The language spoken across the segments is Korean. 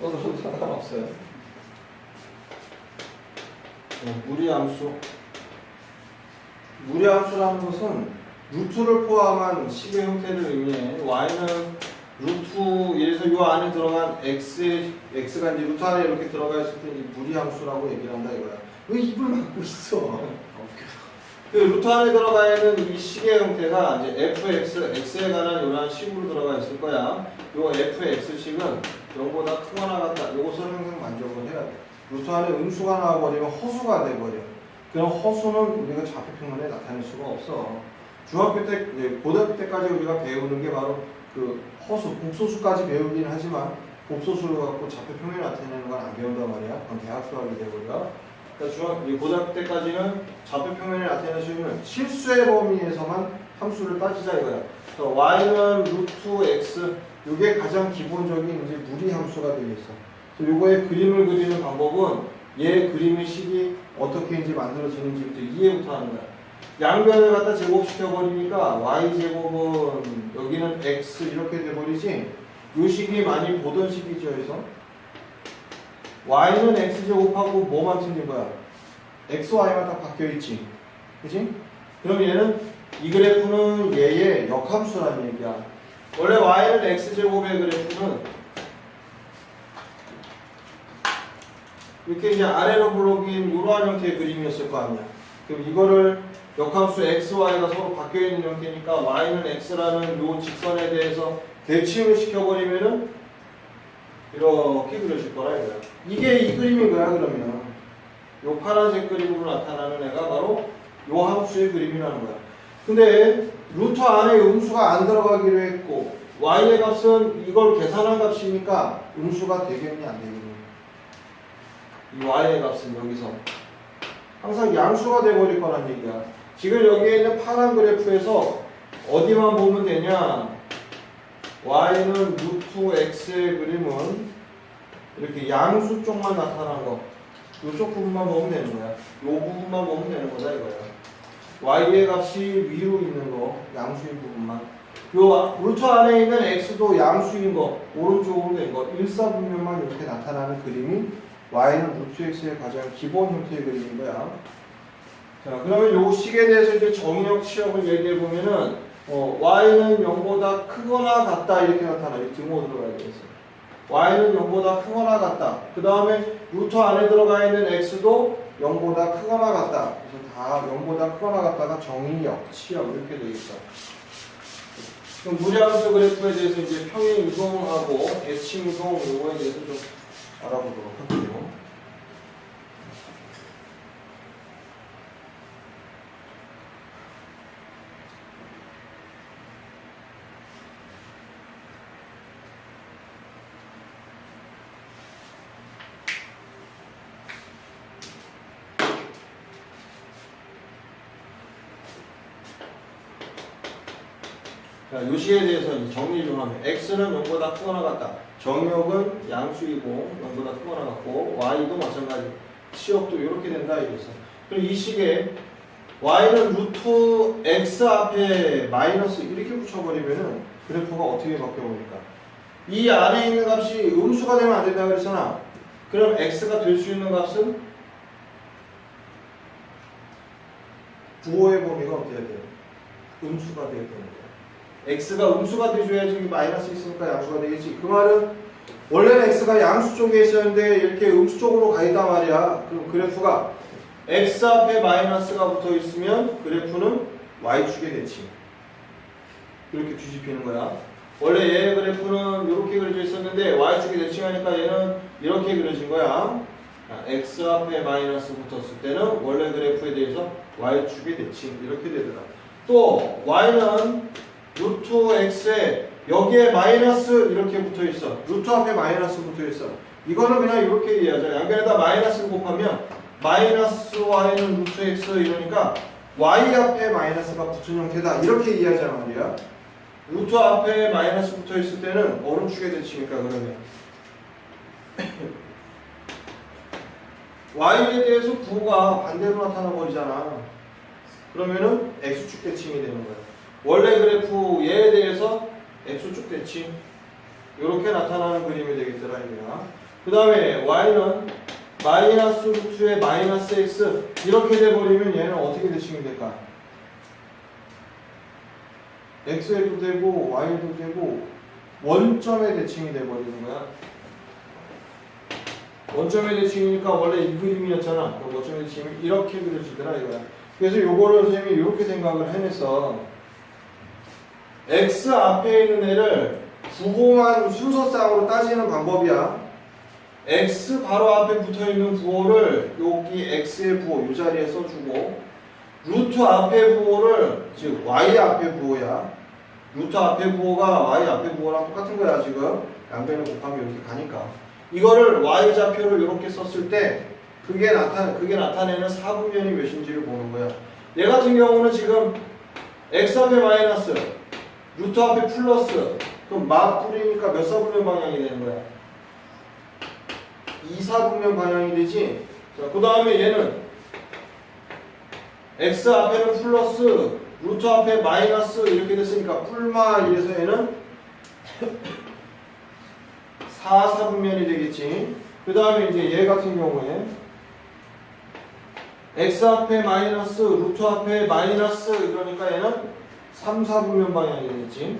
떠들어도 상관없어요. 어, 무리함수. 무리함수라는 것은 루트를 포함한 식의 형태를 의미해 y는 루트 예에서 이 안에 들어간 x x가 이제 루트 안에 이렇게 들어가 있을 때 무리함수라고 얘기를 한다 이거야. 왜 입을 막고 있어? 그 루트 안에 들어가 있는 이 식의 형태가 이제 fx, x에 관한 이러한 식으로 들어가 있을 거야. 요 fx식은 0보다 크거나 같다. 요것을 항상 만족을 해야 돼. 루트 안에 음수가 나와버리면 허수가 돼버려. 그럼 허수는 우리가 좌표평면에 나타낼 수가 없어. 중학교 때, 고등학교 때까지 우리가 배우는 게 바로 그 허수, 복소수까지 배우긴 하지만 복소수를 갖고 좌표평면에 나타내는 건 안 배운단 말이야. 그건 대학 수학이 돼버려. 그러니까 중학, 이 고등학교 때까지는 좌표평면에 나타낼 수 있는 실수의 범위에서만 함수를 따지자 이거야. 그래서 y는 루트 x, 이게 가장 기본적인 이제 무리 함수가 되겠어. 그래서 요거의 그림을 그리는 방법은 얘 그림의 식이 어떻게 이제 만들어지는지부터 이해부터 하는 거야. 양변을 갖다 제곱시켜 버리니까 y 제곱은 여기는 x 이렇게 돼 버리지. 요 식이 많이 보던 식이죠, 그래서 y는 x 제곱하고 뭐만 틀린 거야? x, y만 딱 바뀌어 있지, 그지? 그럼 얘는 이 그래프는 얘의 역함수라는 얘기야. 원래 y는 x 제곱의 그래프는 이렇게 이제 아래로 블록인 이러한 형태의 그림이었을 거 아니야. 그럼 이거를 역함수 x, y가 서로 바뀌어 있는 형태니까 y는 x라는 요 직선에 대해서 대칭을 시켜버리면은 이렇게 그려질 거라 이거야. 이게 이 그림인 거야 그러면. 요 파란색 그림으로 나타나는 애가 바로 요 함수의 그림이라는 거야. 근데 루트 안에 음수가 안 들어가기로 했고 y의 값은 이걸 계산한 값이니까 음수가 되겠니 안 되겠니? 이 y의 값은 여기서 항상 양수가 돼버릴 거란 얘기야. 지금 여기에 있는 파란 그래프에서 어디만 보면 되냐? y는 루트 x의 그림은 이렇게 양수 쪽만 나타난 거. 이쪽 부분만 보면 되는 거야. 이 부분만 보면 되는 거다 이거야. Y의 값이 위로 있는 거, 양수인 부분만. 요 루트 안에 있는 x도 양수인 거, 오른쪽으로 된 거, 일사분면만 이렇게 나타나는 그림이 y는 루트 x의 가장 기본 형태의 그림인 거야. 자, 그러면 요 식에 대해서 이제 정의역 시험을 얘기해 보면은 어, y는 0보다 크거나 같다 이렇게 나타나. 이 등호 들어가야 되겠어. y는 0보다 크거나 같다. 그 다음에 루트 안에 들어가 있는 x도 0보다 크거나 같다. 그래서 다 0보다 크거나 같다가 정의역, 치역 이렇게 되겠어. 그럼 무리함수 그래프에 대해서 이제 평행 이동하고 대칭 이동 요거에 대해서 좀 알아보도록 할게요. 자, 요식에 대해서 정리 좀 하면 x는 0보다 크거나 같다. 정역은 양수이고 0보다 크거나 같고 y도 마찬가지. 치역도 이렇게 된다 이랬어. 그럼 이 식에 y는 루트 x 앞에 마이너스 이렇게 붙여버리면은 그래프가 어떻게 바뀌어버릴까? 이 안에 있는 값이 음수가 되면 안 된다 그랬잖아. 그럼 x가 될 수 있는 값은 부호의 범위가 어떻게 돼요? 음수가 되어야 거야. X가 음수가 돼줘야지 여기 마이너스 있으니까 양수가 되겠지. 그 말은 원래는 x가 양수 쪽에 있었는데 이렇게 음수 쪽으로 가 있단 말이야. 그럼 그래프가 x 앞에 마이너스가 붙어 있으면 그래프는 y축의 대칭. 이렇게 뒤집히는 거야. 원래 얘의 그래프는 이렇게 그려져 있었는데 y축에 대칭하니까 얘는 이렇게 그려진 거야. 자, x 앞에 마이너스 붙었을 때는 원래 그래프에 대해서 y축의 대칭 이렇게 되더라. 또 y는 루트 x에 여기에 마이너스 이렇게 붙어 있어. 루트 앞에 마이너스 붙어 있어. 이거는 그냥 이렇게 이해하자. 양변에다 마이너스를 곱하면 마이너스 y는 루트 x 이러니까 y 앞에 마이너스가 붙은 형태다. 이렇게 이해하자 말이야. 루트 앞에 마이너스 붙어 있을 때는 오른축에 대치니까 그러면 y에 대해서 부호가 반대로 나타나 버리잖아. 그러면은 x축 대칭이 되는 거야. 원래 그래프 얘에 대해서 x축 대칭 이렇게 나타나는 그림이 되겠더라 이거야. 그 다음에 y는 마이너스 루트의 마이너스 x 이렇게 돼버리면 얘는 어떻게 대칭이 될까? x에도 되고 y에도 되고 원점의 대칭이 돼버리는 거야. 원점의 대칭이니까 원래 이 그림이었잖아. 그 원점의 대칭이 이렇게 그려지더라 이거야. 그래서 요거를 선생님이 이렇게 생각을 해냈어. X 앞에 있는 애를 부호만 순서상으로 따지는 방법이야. x 바로 앞에 붙어 있는 부호를 여기 x의 부호 이 자리에 써주고 루트 앞에 부호를 즉 y 앞에 부호야. 루트 앞에 부호가 y 앞에 부호랑 똑같은 거야 지금 양변을 곱하면 이렇게 가니까 이거를 y 좌표를 이렇게 썼을 때 그게 나타 그게 나타내는 사분면이 몇인지를 보는 거야. 얘 같은 경우는 지금 x 앞에 마이너스 루트 앞에 플러스 그럼 막 뿌리니까 몇 사분면 방향이 되는 거야? 2사분면 방향이 되지. 자, 그 다음에 얘는 x 앞에는 플러스 루트 앞에 마이너스 이렇게 됐으니까 뿔마에서 얘는 4사분면이 되겠지. 그 다음에 이제 얘 같은 경우에 x 앞에 마이너스 루트 앞에 마이너스 이러니까 얘는 3, 4분면 방향이 되겠지.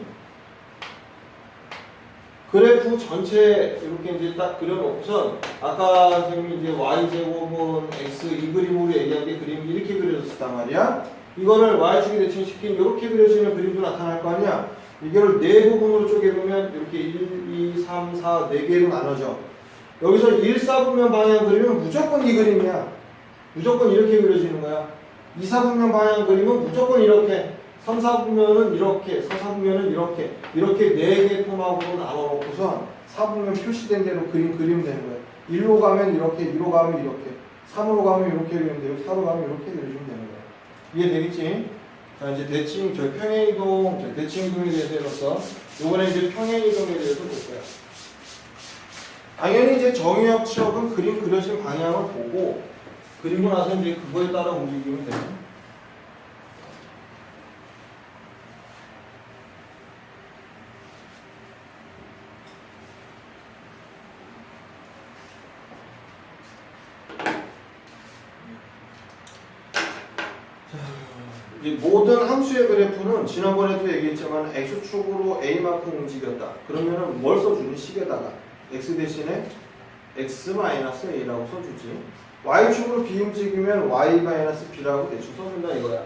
그래프 전체 이렇게 이제 딱 그려놓고선 아까 선생님이 이제 y제곱은 x 이 그림으로 얘기한 게 그림이 이렇게 그려졌단 말이야. 이거를 y축에 대칭시킨 이렇게 그려지는 그림도 나타날 거 아니야. 이거를 네 부분으로 쪼개보면 이렇게 1, 2, 3, 4, 네 개로 나눠져. 여기서 1, 4분면 방향 그리면 무조건 이 그림이야. 무조건 이렇게 그려지는 거야. 2, 4분면 방향 그림은 무조건 이렇게. 3, 4분면은 이렇게, 4, 4분면은 이렇게. 이렇게 네개 폼하고 나눠놓고선 4분면 표시된 대로 그림 그리면 되는 거야. 1로 가면 이렇게, 2로 가면 이렇게, 3으로 가면 이렇게 그리면 되고, 4로 가면 이렇게 그려주면 되는 거야. 이해 되겠지? 자, 이제 대칭, 저 평행이동, 저 대칭이동에 대해서 해봤어. 요번에 이제 평행이동에 대해서 볼 거야. 당연히 이제 정의역 지역은 그림 그려진 방향을 보고, 그리고 나서 이제 그거에 따라 움직이면 돼. 이 모든 함수의 그래프는 지난번에도 얘기했지만 x축으로 a만큼 움직였다. 그러면은 뭘 써주니? 식에다가 x 대신에 x-a라고 써주지. y축으로 b 움직이면 y-b라고 대충 써준다 이거야.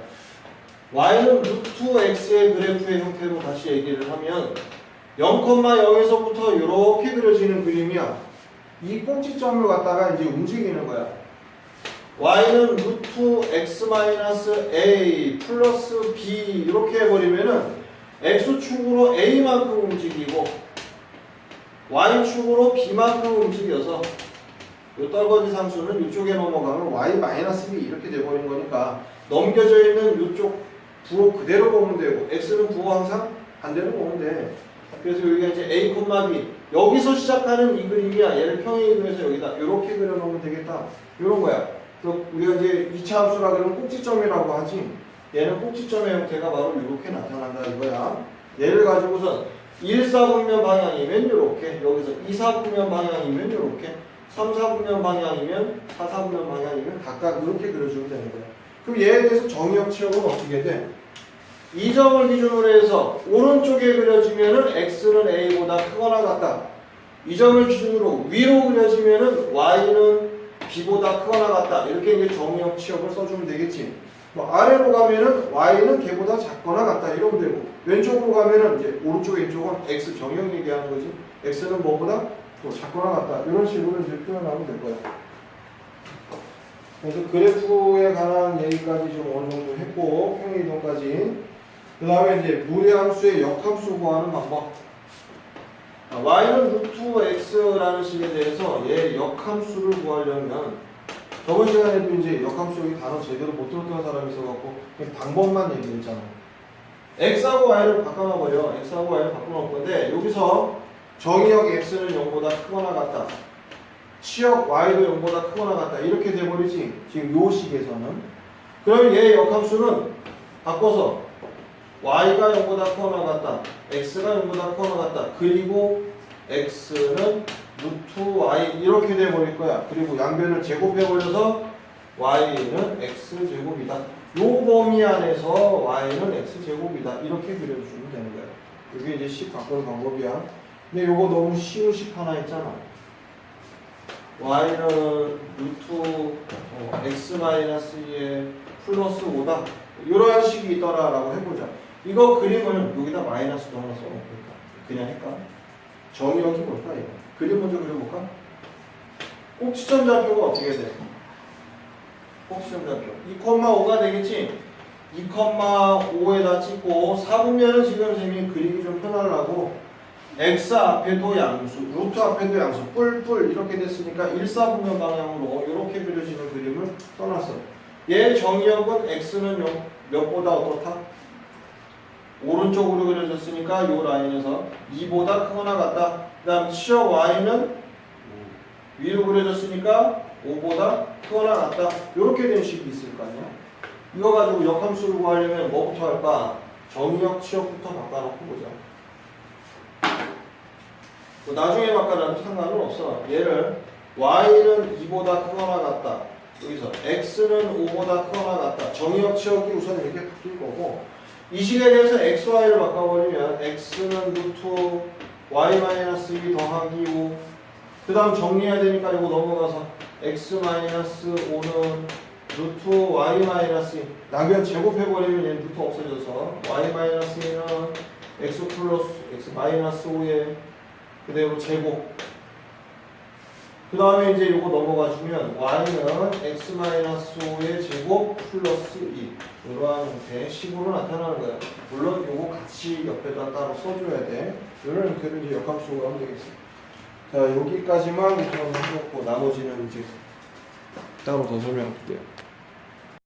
y는 루트 x의 그래프의 형태로 다시 얘기를 하면 0,0에서부터 이렇게 그려지는 그림이야. 이 꼭지점을 갖다가 이제 움직이는 거야. Y는 루트 x 마이너스 a 플러스 b 이렇게 해버리면은 x축으로 a만큼 움직이고 y축으로 b만큼 움직여서 이 떨거지 상수는 이쪽에 넘어가면 y 마이너스 b 이렇게 돼버린 거니까 넘겨져 있는 이쪽 부호 그대로 보면 되고 x는 부호 항상 반대로 보면 돼. 그래서 여기가 이제 a, b 여기서 시작하는 이 그림이야. 얘를 평행이동해서 여기다 이렇게 그려놓으면 되겠다. 이런 거야. 그래서 우리가 이제 2차 함수라 그러면 꼭지점이라고 하지. 얘는 꼭지점의 형태가 바로 이렇게 나타난다 이거야. 얘를 가지고선 1, 4분면 방향이면 이렇게, 여기서 2, 4분면 방향이면 이렇게, 3, 4분면 방향이면 4, 4분면 방향이면 각각 이렇게 그려주면 되는 거야. 그럼 얘에 대해서 정의역 치역은 어떻게 돼? 이 점을 기준으로 해서 오른쪽에 그려지면은 x는 a보다 크거나 같다. 이 점을 기준으로 위로 그려지면은 y는 b보다 크거나 같다. 이렇게 이제 정의역 치역을 써주면 되겠지. 뭐 아래로 가면은 y는 걔보다 작거나 같다. 이러면 되고 왼쪽으로 가면은 이제 오른쪽 왼쪽은 x 정의역 얘기하는 거지. x는 뭐보다 또 작거나 같다. 이런 식으로 이제 표현하면 될 거야. 그래서 그래프에 관한 얘기까지 좀 어느 정도 했고 평행이동까지 그 다음에 이제 무례함수의 역함수 구하는 방법 아, y는 루트 x라는 식에 대해서 얘 역함수를 구하려면 저번 시간에도 이제 역함수 여기 단어 제대로 못 들었던 사람이 있어갖고 그냥 방법만 얘기했잖아. x하고 y를 바꿔놔버려. x하고 y를 바꿔놓을 건데 여기서 정의역 x는 0보다 크거나 같다. 치역 y도 0보다 크거나 같다. 이렇게 돼버리지. 지금 요 식에서는. 그럼 얘 역함수는 바꿔서 y가 0보다 크거나 같다 x가 0보다 크거나 같다 그리고 x는 루트 y 이렇게 돼 버릴 거야. 그리고 양변을 제곱해 버려서 y는 x 제곱이다. 요 범위 안에서 y는 x 제곱이다. 이렇게 그려주면 되는 거야. 이게 이제 식 바꾸는 방법이야. 근데 요거 너무 쉬운 식 하나 있잖아. y는 루트 어, x 마이너스 2에 플러스 5다. 이러한 식이 있더라라고 해보자. 이거 그림을 여기다 마이너스도 하나 써놓을까? 그냥 할까? 여기 볼까 이거? 그림 먼저 그려볼까? 꼭지점 좌표가 어떻게 돼? 꼭지점 좌표 2,5가 되겠지? 2,5에다 찍고 4분면은 지금 쌤이 그리기 좀 편하려고 x 앞에도 양수, 루트 앞에도 양수, 뿔뿔 이렇게 됐으니까 1, 4분면 방향으로 이렇게 그려지는 그림을 써놨어. 얘 정의역은 x는 요- 몇보다 어떻다? 오른쪽으로 그려졌으니까 요 라인에서 2보다 크거나 같다. 그 다음 치어 y는 위로 그려졌으니까 5보다 크거나 같다. 이렇게 된 식이 있을 거 아니야? 이거 가지고 역함수를 구하려면 뭐부터 할까? 정의역, 치역부터 바꿔놓고 보자. 뭐 나중에 바꿔놔도 상관은 없어. 얘를 y는 2보다 크거나 같다. 여기서 x는 5보다 크거나 같다. 정의역, 치역이 우선 이렇게 바뀔 거고 이 식에 대해서 x, y를 바꿔버리면 x는 루트 y-2 더하기 5. 그 다음 정리해야 되니까 이거 넘어가서 x-5는 루트 y-2. 나면 제곱해버리면 얘는 루트 없어져서 y-2는 x 플러스 x-5에 그대로 제곱. 그 다음에 이제 이거 넘어가 주면 y는 x-5의 제곱 플러스 2 이러한 형태의 식으로 나타나는 거야. 물론 이거 같이 옆에다 따로 써줘야 돼. 이런 형태를 이제 역함수로 하면 되겠어. 자 여기까지만 우선 해놓고 나머지는 이제 따로 더 설명할게요.